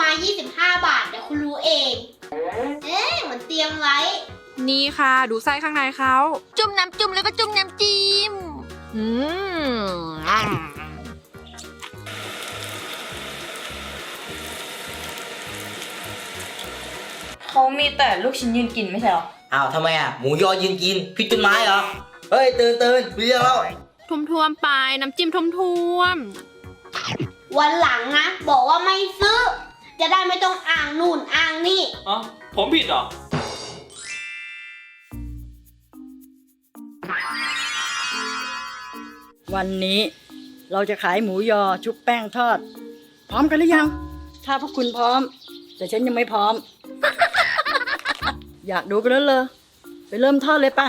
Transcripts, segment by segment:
มา 25 บาท เดี๋ยวคุณรู้เอง เอ๊ะเหมือนเตรียมไว้ นี่ค่ะ ดูไส้ข้างในเขา จุ่มน้ำจุ่มแล้วก็จุ่มน้ำจิ้ม อืมเขามีแต่ลูกชิ้นยืนกินไม่ใช่หรอ อ้าวทำไมอะ หมูยอยืนกินผิดต้นไม้เหรอ เฮ้ย ตื่นตื่นเรียกแล้ว ทุ่มท่วมๆไป น้ำจิ้มทุ่มท่วมวันหลังนะ บอกว่าไม่ซื้อ จะได้ไม่ต้องอ่างนู่นอ่างนี่ อ๋อผมผิดเหรอ วันนี้เราจะขายหมูยอชุบแป้งทอด พร้อมกันหรือยัง ถ้าพวกคุณพร้อม แต่ฉันยังไม่พร้อม อยากดูกันแล้วเลยไปเริ่มทอดเลยป่ะ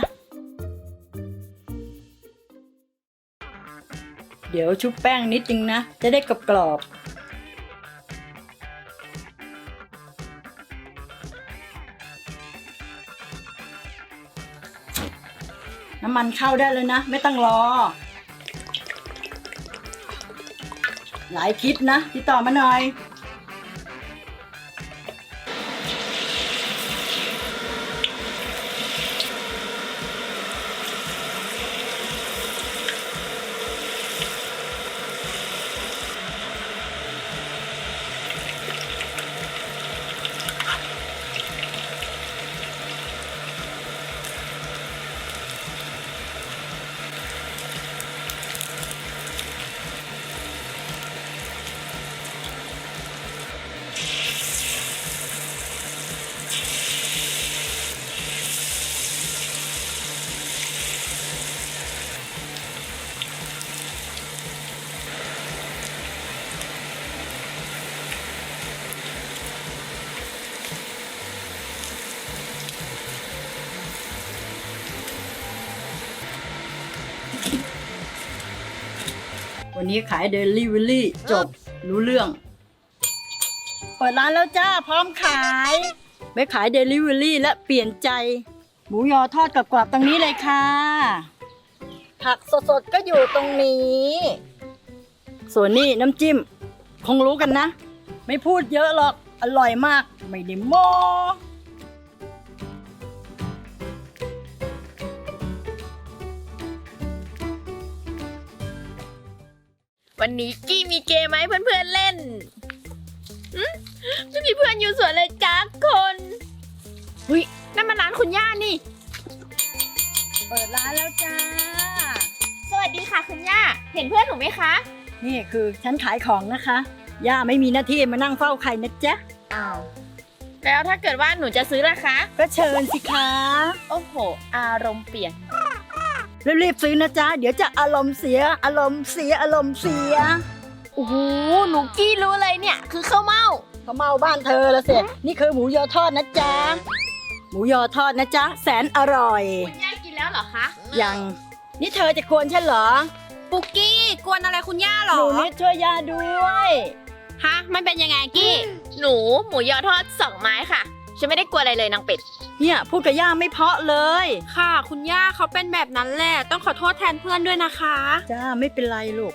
เดี๋ยวชุบแป้งนิดนึงนะ จะได้กรอบๆ น้ำมันเข้าได้เลยนะ ไม่ต้องรอ หลายคลิปนะ ติดต่อมาหน่อย วันนี้ขายเดลิเวอรี่จบรู้เรื่อง เปิดร้านแล้วจ้า พร้อมขายไม่ขายเดลิเวอรี่และเปลี่ยนใจ หมูยอทอดกรอบๆตรงนี้เลยค่ะ ผักสดๆก็อยู่ตรงนี้ ส่วนนี้น้ำจิ้ม คงรู้กันนะ ไม่พูดเยอะหรอก อร่อยมาก ไม่ได้โม วันนี้กี้มีเกมไหมเพื่อนๆเล่นหึไม่มีเพื่อนอยู่ส่วนเลยจ้าคนหุยนั่นมันร้านคุณย่านี่ เปิดร้านแล้วจ้า สวัสดีค่ะคุณย่า เห็นเพื่อนหนูไหมคะ นี่คือฉันขายของนะคะ ย่าไม่มีหน้าที่มานั่งเฝ้าใครนะจ๊ะ อ้าว แล้วถ้าเกิดว่าหนูจะซื้อล่ะคะ ก็เชิญสิคะ โอ้โห อารมณ์เปลี่ยน รีบๆซื้อนะจ๊ะ เดี๋ยวจะอารมณ์เสีย อารมณ์เสีย อารมณ์เสียโอ้โหหนูกี้รู้เลยเนี่ย คือข้าวเม่าเขาเมาบ้านเธอละเสร็จนี่คือหมูยอทอดนะจ๊ะ หมูยอทอดนะจ๊ะ แสนอร่อย คุณย่ากินแล้วเหรอคะยัง นี่เธอจะกวนฉันเหรอ ปุกกี้กวนอะไรคุณย่าเหรหอนูนิดช่วยย่าด้วย ฮะมันเป็นยังไงกี้ หนูหมูยอทอดสองไม้ค่ะ ฉันไม่ได้กลัวอะไรเลยนางเป็ด เนี่ยพูดกับย่าไม่เพราะเลย ค่ะ คุณย่าเขาเป็นแบบนั้นแหละ ต้องขอโทษแทนเพื่อนด้วยนะคะ จ้าไม่เป็นไรลูก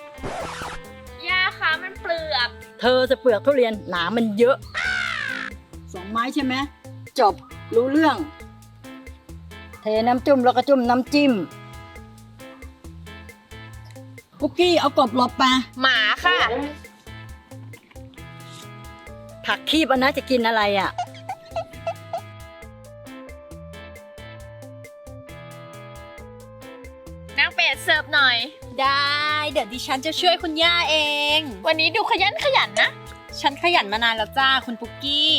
ย่าคะมันเปลือก เธอจะเปลือกทุเรียนหนามันเยอะสองไม้ใช่ไหมจบรู้เรื่อง เทน้ำจุ่มแล้วก็จุ่มน้ำจิ้มปุกกี้เอากบหลบไปหมาค่ะ ผักคีบอันนะจะกินอะไรอะ ดี๋ยวดิฉันจะช่วยคุณย่าเอง วันนี้ดูขยันขยันนะ ฉันขยันมานานแล้วจ้าคุณปุกกี้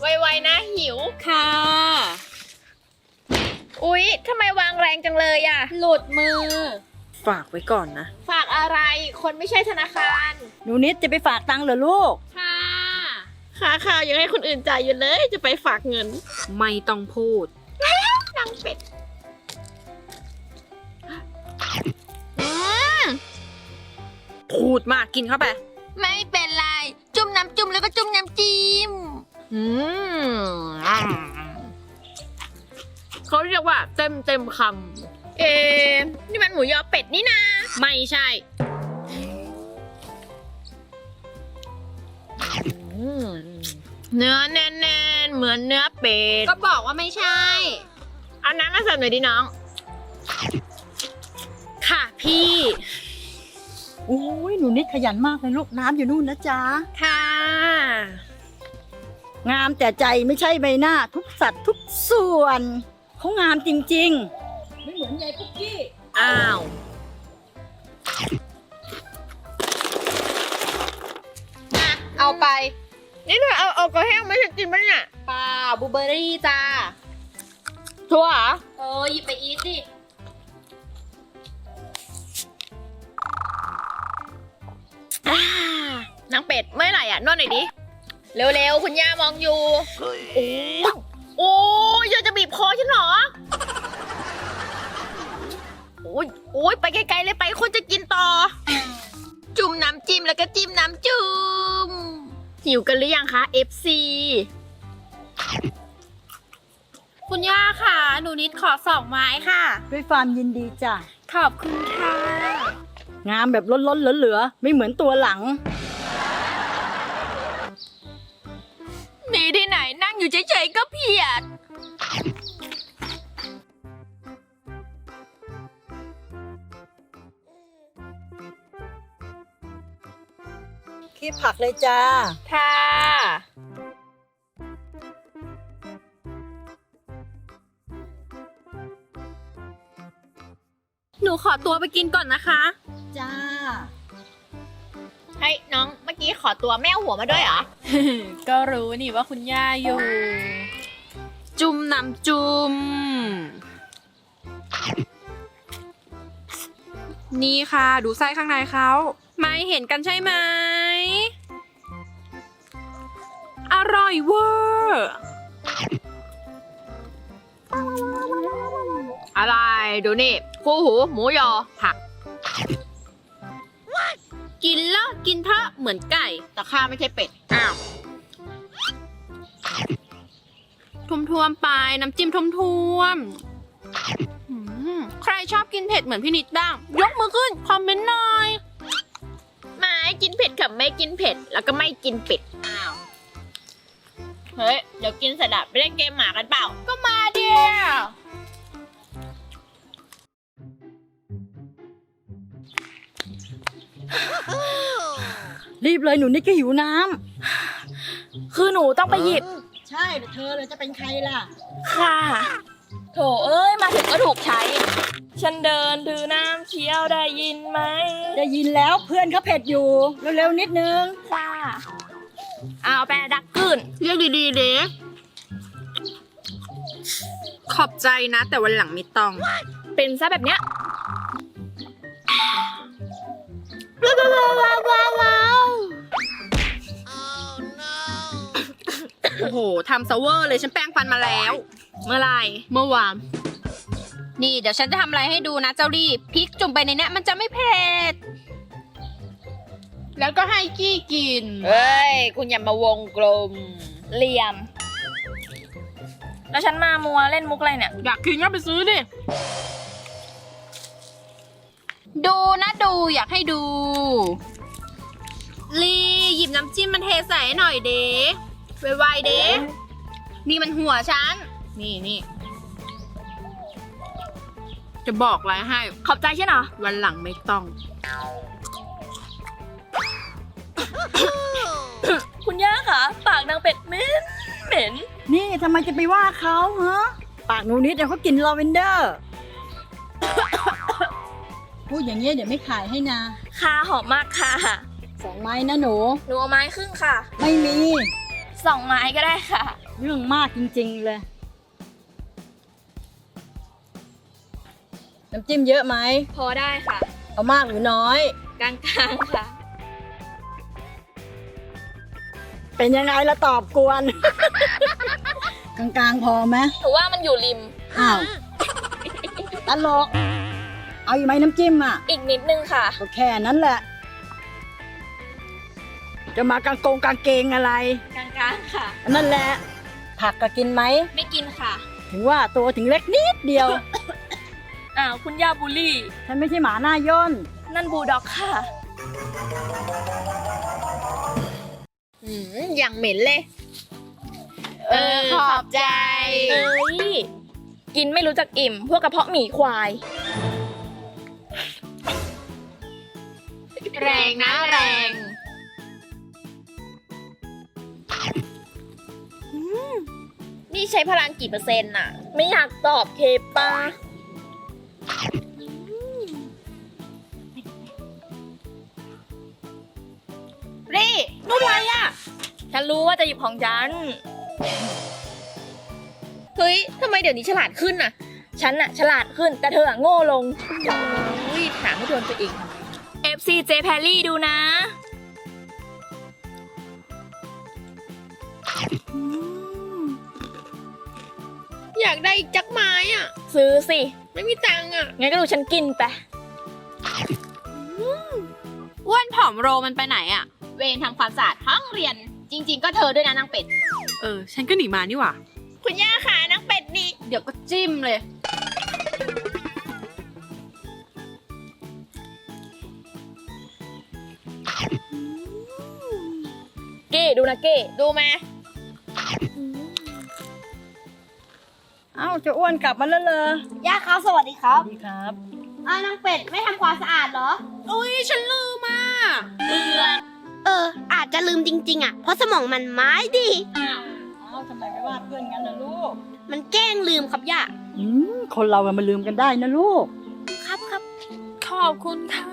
ไวๆนะหิว ค่ะ อุ๊ยทำไมวางแรงจังเลยอะหลุดมือ ฝากไว้ก่อนนะ ฝากอะไรคนไม่ใช่ธนาคารหนูนิดจะไปฝากตังค์เหรอลูก ค่ะค่าข้าวยังให้คนอื่นจ่ายอยู่เลยจะไปฝากเงิน ไม่ต้องพูดนางเป็ด พูดมากกินเข้าไป ไม่เป็นไร จุ่มน้ำจุ่มแล้วก็จุ่มน้ำจิ้มอืมเขาเรียกว่าเต็มเต็มคเอ๊ะนี่มันหมูยอเป็ดนี่นาำไม่ใช่เนื้อแน่นๆเหมือนเนื้อเป็ด ก็บอกว่าไม่ใช่ เอาน้ำมาเสิร์ฟหน่อยดิน้อง ค่ะพี่ โอ้ยหนูนิดขยันมากเลยลูกน้ำอยู่นู่นนะจ๊ะ ค่ะ งามแต่ใจไม่ใช่ใบหน้า ทุกสัตว์ทุกส่วนเขางามจริง ๆ ไม่เหมือนยายพุกกี้ อ้าว เอาไป นี่เธอเอาเอากระแห้งไม่ใช่กินปะเนี่ยเปล่าบูเบอรี่จ้าชัวร์เหรอ เออหยิบไปอีทดิ นวดหน่อยดิ เร็วๆ คุณย่ามองอยู่ โอ้ยโอ้ยยังจะบีบคอฉันเหรอ โอ้ยโอ้ยไปไกลๆเลยไปคนจะกินต่อ จุ่มน้ำจิ้มแล้วก็จิ้มน้ำจุ่ม หิวกันหรือยังคะ FC คุณย่าค่ะ หนูนิดขอสองไม้ค่ะ ด้วยความยินดีจ้ะ ขอบคุณค่ะ งามแบบล้นๆเหลือๆไม่เหมือนตัวหลัง ที่ไหนนั่งอยู่เฉยๆก็เพียด คีบผักเลยจ้า ค่ะ หนูขอตัวไปกินก่อนนะคะ จ้า ให้ยน้องเมื่อ กี้ขอตัวแม่เอาหัวมาด้วยเหรอ ก็รู้นี่ว่าคุณย่าอยู่ จุ่มน้ำจุ่มนี่ค่ะ ดูไส้ข้างในเขาไม่เห็นกันใช่ไหม อร่อยเวอร์อะไร ดูนี่คู่หู หมูยอผัก กินแล้วกินเถอะเหมือนไก่ แต่ข้าไม่ใช่เป็ด อ้าวทุ่มๆไปน้ำจิ้มทุ่มๆอืมใครชอบกินเผ็ดเหมือนพี่นิดบ้าง ยกมือขึ้น คอมเมนต์หน่อย ไม่กินเผ็ดกับไม่กินเผ็ด แล้วก็ไม่กินเป็ด อ้าว เฮ้ย เดี๋ยวกินเสร็จอะไปเล่นเกมหมากันเปล่า ก็มาเดียว รีบเลยหนูนิดก็หิวน้คือหนูต้องไปหยิบำใช่เธอเลยจะเป็นใครล่ะ ค่ะ โถเอ้ยมาถึงก็ถูกใช้ ฉันเดินถือน้ำเชียวได้ยินไหมได้ยินแล้วเพื่อนเขาเผ็ดอยู่ เร็วๆนิดนึง ค่ะเอาไปดักกืนเรียกดีๆเด็กขอบใจนะ แต่วันหลังไม่ต้อง เป็นซะแบบเนี้ย โอ้โหทำเซเวอร์เลยฉันแปรงฟันมาแล้ว เมื่อไหรเมื่อวาน นี่เดี๋ยวฉันจะทำอะไรให้ดูนะเจ้ารีบพริกจุ่มไปในเนี้ยมันจะไม่เผ็ด แล้วก็ให้กี้กิน เฮ้ย คุณอย่ามาวงกลม เหลี่ยม แล้วฉันมามัวเล่นมุกอะไรเนี่ย อยากกินก็ไปซื้อดิ ดูนะดูอยากให้ดู ลีหยิบน้ำจิ้มมันเทใส่ให้หน่อยเด้ไวๆเด้นี่มันหัวฉัน นี่นี่จะบอกอะไรให้ ขอบใจใช่เหรอ วันหลังไม่ต้อง คุณย่าค่ะปากนางเป็ดเหม็นเหม็น นี่ทำไมจะไปว่าเขาฮะ ปากหนูนิดเดี๋ยวเขากินลาเวนเดอร์ พูดอย่างเงี้ยเดี๋ยวไม่ขายให้นะค่ะหอมมากค่ะสองไม้นะหนู หนูเอาไม้ครึ่งค่ะไม่มีสองไม้ก็ได้ค่ะ เรื่องมากจริงๆเลย น้ำจิ้มเยอะไหม พอได้ค่ะ เอามากหรือน้อย กลางๆค่ะ เป็นยังไงละตอบกวน กลางๆพอไหมหนูว่ามันอยู่ริม อ้าวตลก เอาอีกไหมน้ำจิ้มอะ อีกนิดนึงค่ะ ก็แค่นั้นแหละ จะมากางโกงกางเกงอะไร กลางๆค่ะ นั่นแหละ ผักก็กินไหม ไม่กินค่ะ ถึงว่าตัวถึงเล็กนิดเดียว อ้าวคุณย่าบูลลี่ ฉันไม่ใช่หมาหน้าย่น นั่นบูลด็อกค่ะ อืมอย่างเหม็นเลย เออขอบใจ เอ้ย กินไม่รู้จักอิ่ม พวกกระเพาะหมีควาย แรงนะแรงนี่ใช้พลังกี่เปอร์เซ็นต์น่ะ ไม่อยากตอบเคปารี่รูปอะไรอะ ฉันรู้ว่าจะหยิบของฉัน เฮ้ยทำไมเดี๋ยวนี้ฉลาดขึ้นน่ะ ฉันน่ะ ฉลาดขึ้นแต่เธออะโง่ลงอุ้ยถามให้โดนตัวเองทำไม FC J p a r r y ดูนะ อยากได้อีกจักไม้อะ ซื้อสิ ไม่มีตังค์อะ งั้นก็ดูฉันกินไปอ้วนผอมโรมันไปไหนอะ เวรทำความสะอาดห้องเรียน จริง ๆ ก็เธอด้วยนะนางเป็ด เออ ฉันก็หนีมานี่หว่า คุณย่าค่ะนางเป็ดนี่ เดี๋ยวก็จิ้มเลย ดูนะเก้ดูไหมเอ้าเจะอ้วนกลับมาแล้วเหรอย่าครับสวัสดีครัสบวัสดีครับอ้าวนางเป็ดไม่ทำความสะอาดเหรอ อุ้ยฉันลืมอะเออ อาจจะลืมจริง ๆ อะ เพราะสมองมันไม้ดีเอ้าทำไมไปว่าเพื่อนงั้นนะลูกมันแกล้งลืมครับย่า อืมคนเราอะมันลืมกันได้นะลูก ครับครับ ขอบคุณค่ะ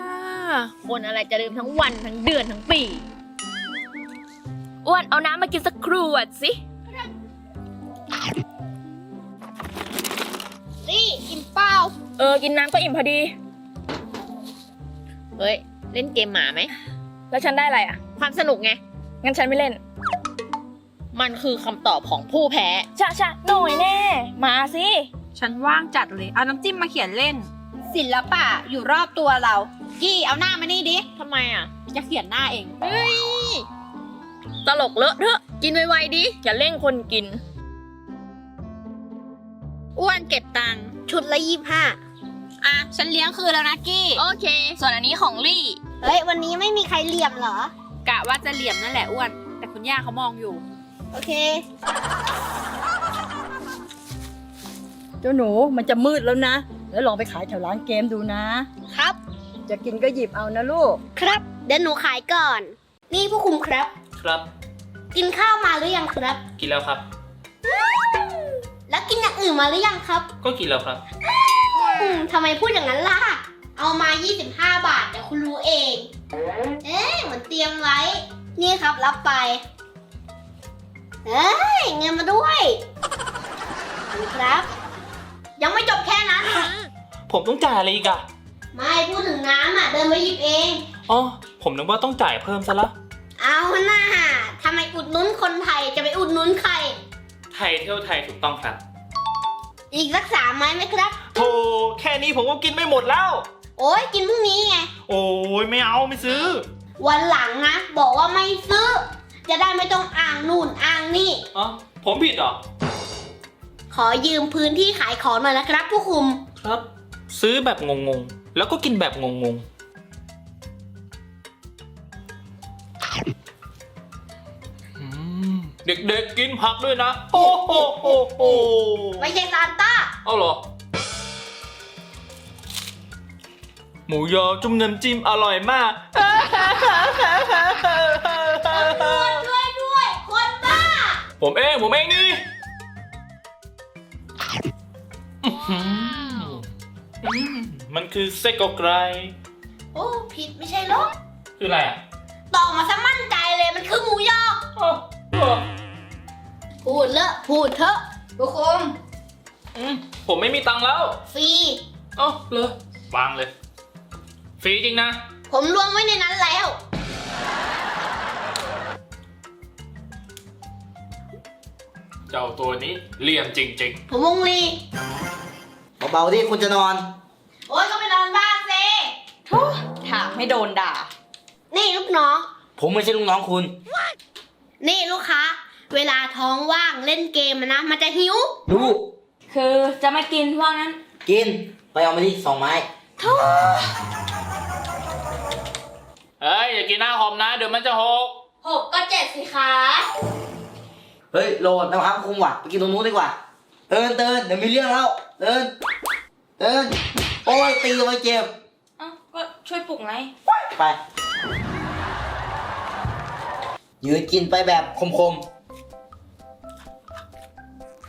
คนอะไรจะลืมทั้งวันทั้งเดือนทั้งปี อ้วนเอาน้ำมากินสักครวดสิ นี่กินเปล่าเออ กินน้ำก็อิ่มพอดี เฮ้ย เล่นเกมหมาไหม แล้วฉันได้อะไรอะ ความสนุกไง งั้นฉันไม่เล่น มันคือคำตอบของผู้แพ้ ชะชะหน่อยแน่ มาสิ ฉันว่างจัดเลย เอาน้ำจิ้มมาเขียนเล่น ศิลปะอยู่รอบตัวเรา กี้เอาหน้ามานี่ดิทำไมอะ จะเขียนหน้าเอง เฮ้ย ตลกเลอะเทอะกินไวๆดิ อย่าเร่งคนกิน อ้วนเก็บตังค์ชุดละยี่ห้าอะ ฉันเลี้ยงคืนแล้วนะกี้ โอเค ส่วนอันนี้ของลี่ เฮ้ย วันนี้ไม่มีใครเหลี่ยมเหรอ กะว่าจะเหลี่ยมนั่นแหละอ้วน แต่คุณย่าเขามองอยู่ โอเค เจ้าหนูมันจะมืดแล้วนะ แล้วลองไปขายแถวร้านเกมดูนะ ครับ จะกินก็หยิบเอานะลูก ครับ เดี๋ยวหนูขายก่อน นี่ผู้คุมครับ ครับ กินข้าวมาหรือยังครับ กินแล้วครับ แล้วกินอย่างอื่นมาหรือยังครับ ก็กินแล้วครับ อืมทำไมพูดอย่างนั้นล่ะ เอามา 25 บาทเดี๋ยวคุณรู้เอง เอ๊ะเหมือนเตรียมไว้ นี่ครับรับไป เอ้ยเงินมาด้วยขอบคุณครับ ยังไม่จบแค่นั้นผมต้องจ่ายอะไรอีกอะไม่พูดถึงน้ำอะเดินไปหยิบเอง อ๋อ ผมนึกว่าต้องจ่ายเพิ่มซะละ เอาหน้าทำไมอุดหนุนคนไทยจะไปอุดหนุนใคร ไทยเที่ยวไทยถูกต้องครับ อีกสักสามไม้ไหมครับ โธ่แค่นี้ผมก็กินไม่หมดแล้ว โอ้ยกินพรุ่งนี้ไง โอ้ยไม่เอาไม่ซื้อ วันหลังนะ บอกว่าไม่ซื้อ จะได้ไม่ต้องอ้างนู่นอ้างนี่ อ๋อผมผิดเหรอ ขอยืมพื้นที่ขายของหน่อยนะครับ ผู้คุม ครับ ซื้อแบบงงๆ แล้วก็กินแบบงงๆ เด็กๆกินผักด้วยนะ โอ้โหโหโหไม่ใช่ซานต้า เอาเหรอ หมูยอจุ่มน้ำจิ้มอร่อยมากด้วยด้วย คนบ้า ผมเองผมเองนี่อื้อหืออืมมันคือเซกโกไกรโอ้ผิดไม่ใช่หรอกคืออะไรอะต่อมาซะมั่นใจเลยมัน พูดเลอะพูดเถอะผู้คุมอืมผมไม่มีตังค์แล้ว ฟรี เอ้าเลยวางเลย ฟรีจริงนะ ผมรวมไว้ในนั้นแล้ว เจ้าตัวนี้เหลี่ยมจริง ผมวงลีเบาๆที่คุณจะนอน โอ้ยก็ไปนอนบ้านสิถามให้โดนด่า นี่ลูกน้อง ผมไม่ใช่ลูกน้องคุณ นี่ลูกค้า เวลาท้องว่างเล่นเกมอะนะ มันจะหิวดูคือจะไม่กินว่างั้น กิน ไปเอามาดิสองไม้ๆเฮ้ยอย่ากินหน้าหอมนะ เดี๋ยวมันจะหก หกก็เจ็ดสิคะเฮ้ยโหลดนะครับคุมว่ะไปกินตรงนู้นดีกว่า เตือนเตือนเดี๋ยวมีเรื่องแล้ว เตือนเตือนโอ้ยตีเอาไว้เจ็บ เอ้าก็ช่วยปลุกไงไป ยืนกินไปแบบคม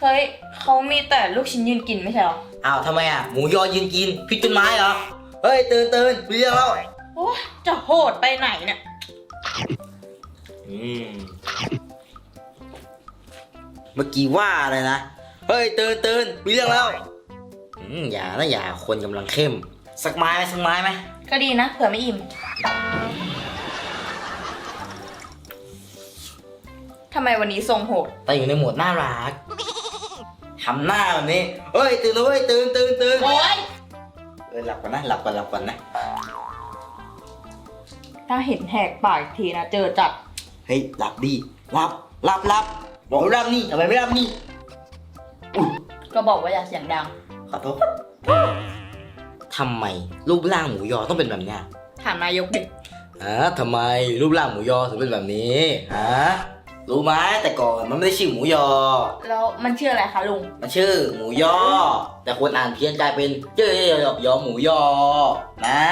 เฮ้ยเขามีแต่ลูกชิ้นยืนกินไม่ใช่เหรอๆอ้าวทำไมอะ หมูยอยืนกินพิษต้นไม้เหรอ เฮ้ยเตือนเตือนมีเรื่องแล้วโอ้ยจะโหดไปไหนเนี่ยอืมเมื่อกี้ว่าอะไรนะ เฮ้ยตื่นตื่นมีเรื่องแล้วอืมอย่านะอย่าคนกำลังเข้ม สักไม้ไหมสักไม้ไหมก็ดีนะเผื่อไม่อิ่มทำไมวันนี้ทรงโหด แต่อยู่ในโหมดน่ารัก ทำหน้าแบบนี้เฮ้ยตื่นแล้วเฮ้ยตื่นตื่นตื่นโอ้ยเออหลับก่อนนะหลับก่อนหลับก่อนนะถ้าเห็นแหกปากอีกทีนะเจอจับเฮ้ยหลับดิหลับหลับหลับบอกให้หลับนี่ทำไมไม่หลับนี่อุ๊ยก็บอกว่าอย่าเสียงดัง ขอโทษทำไมรูปร่างหมูยอต้องเป็นแบบเนี้ยถามนายกดิ ฮะทำไมรูปร่างหมูยอถึงเป็นแบบนี้ฮะ รู้ไหมแต่ก่อนมันไม่ได้ชื่อหมูยอ แล้วมันชื่ออะไรคะลุง มันชื่อหมูยอ แต่คนอ่านเพี้ยนกลายเป็นเย่ยยอหมูยอ นะ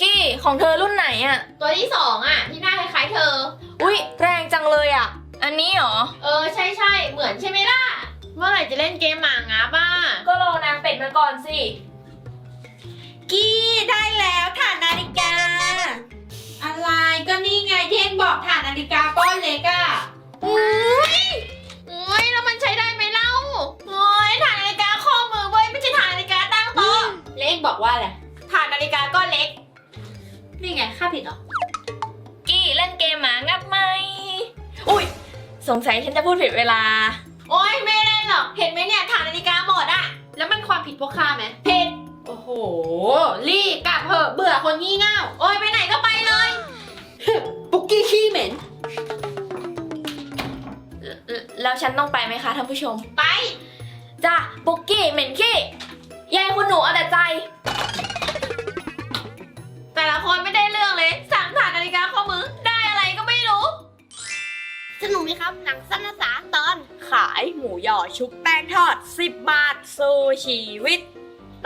กี้ของเธอรุ่นไหนอะ่ะตัวที่สองอะ ที่หน้าคล้ายๆเธอ อุ๊ย แรงจังเลยอะ่ะอันนี้เหรอ เออใช่ใช่ๆเหมือนใช่ไหมล่ะ เมื่อไหร่จะเล่นเกมหมางาบ้าก็รอนางเป็ดมาก่อนสิ กี้ได้แล้วถ่านนาฬิกา อะไรก็นี่ไงที่เอ็นบอกถ่านนาฬิกาก้อนเล็กอะ เล็กบอกว่าอะไรถ่านนาฬิกาก้อนเล็ก นี่ไงค่าผิดเหรอ กี้เล่นเกมหมางับไหม อุ๊ยสงสัยฉันจะพูดผิดเวลา โอ้ยไม่เล่นหรอก เห็นไหมเนี่ยถ่านนาฬิกาหมดอะแล้วมันความผิดพวกข้าไหมผิด โอ้โห รีบกลับเถอะเบื่อคนงี่เง่า โอ้ยไปไหนก็ไปเลย ปุกกี้ขี้เหม็น แล้วฉันต้องไปไหมคะท่านผู้ชม ไป จ้ะปุกกี้เหม็นขี้ ยายคุณหนูเอาแต่ใจ แต่ละคนไม่ได้เรื่องเลย สั่งถ่านนาฬิกาข้อมือ ได้อะไรก็ไม่รู้ สนุกไหมครับหนังสั้นภาษาตอน ขายหมูหยอชุบแป้งทอด 10 บาทสู้ชีวิต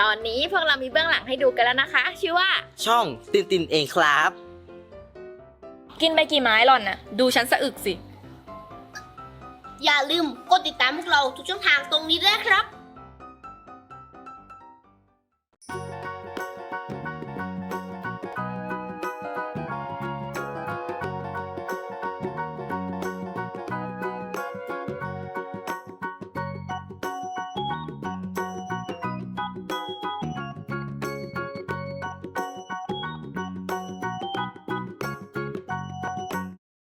ตอนนี้พวกเรามีเบื้องหลังให้ดูกันแล้วนะคะ ชื่อว่า ช่องตินตินเองครับ กินไปกี่ไม้หล่อนน่ะ ดูฉันสะอึกสิ อย่าลืมกดติดตามพวกเราทุกช่องทางตรงนี้ด้วยครับ